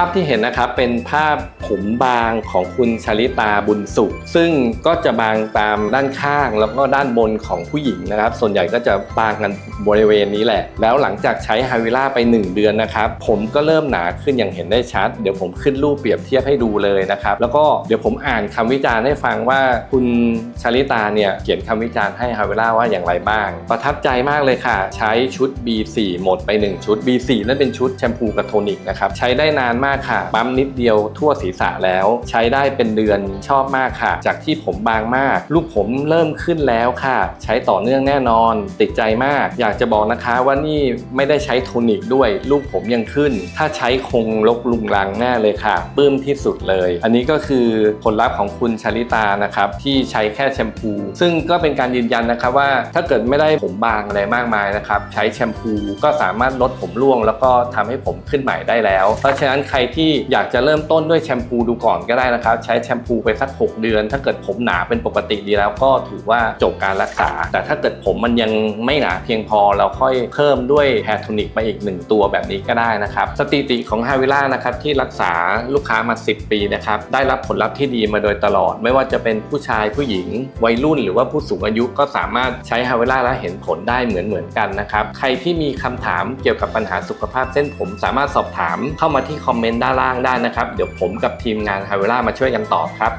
ภาพที่เห็นนะครับเป็นภาพผมบางของคุณชาลิตาบุญสุข ซึ่งก็จะบางตามด้านข้างแล้วก็ด้านบนของผู้หญิงนะครับ ส่วนใหญ่ก็จะบางกันบริเวณนี้แหละ แล้วหลังจากใช้ฮาวิล่าไป 1 เดือนนะครับ ผมก็เริ่มหนาขึ้นอย่างเห็นได้ชัด เดี๋ยวผมขึ้นรูปเปรียบเทียบให้ดูเลยนะครับ แล้วก็เดี๋ยวผมอ่านคำวิจารณ์ให้ฟังว่าคุณชาลิตาเนี่ยเขียนคำวิจารณ์ให้ฮาวิล่าว่าอย่างไรบ้าง ประทับใจมากเลยค่ะ ใช้ชุด B4 หมดไป 1 ชุด B4 นั่นเป็นชุดแชมพูกับโทนิกนะครับใช้ได้นานมากค่ะ ปั๊มนิดเดียวทั่วศีรษะแล้ว ใช้ได้เป็นเดือนชอบมากค่ะ จากที่ผมบางมาก ลูกผมเริ่มขึ้นแล้วค่ะ ใช้ต่อเนื่องแน่นอน ติดใจมาก อยากจะบอกนะคะว่านี่ไม่ได้ใช้โทนิกด้วย ลูกผมยังขึ้น ถ้าใช้คงลกลุงลังแน่เลยค่ะปื้มที่สุดเลย อันนี้ก็คือผลลัพธ์ของคุณชลิตานะครับที่ใช้แค่แชมพู ซึ่งก็เป็นการยืนยันนะครับว่าถ้าเกิดไม่ได้ผมบางอะไรมากมายนะครับใช้แชมพูก็สามารถลดผมร่วง แล้วก็ทำให้ผมขึ้นใหม่ได้แล้ว เพราะฉะนั้นใครรที่อยากจะเริ่มต้นด้วยแชมพูดูก่อนก็ได้นะครับ ใช้แชมพูไปสัก 6 เดือน ถ้าเกิดผมหนาเป็นปกติดีแล้วก็ถือว่าจบการรักษา แต่ถ้าเกิดผมมันยังไม่หนาเพียงพอเราค่อยเพิ่มด้วยแฮร์โทนิกไปอีก 1 ตัวแบบนี้ก็ได้นะครับสถิติของฮาวิล่านะครับที่รักษาลูกค้ามา 10 ปีนะครับได้รับผลลัพธ์ที่ดีมาโดยตลอด ไม่ว่าจะเป็นผู้ชายผู้หญิง วัยรุ่น หรือว่าผู้สูงอายุก็สามารถใช้ฮาวิล่าแล้วเห็นผลได้เหมือนเหมือนกันนะครับใครที่มีคำถามเกี่ยวกับปัญหาสุขภาพเส้นผม สามารถสอบถามเข้ามาที่คอมมเมนต์ด้านล่างได้นะครับ เดี๋ยวผมกับทีมงานฮาวิล่ามาช่วยกันตอบครับ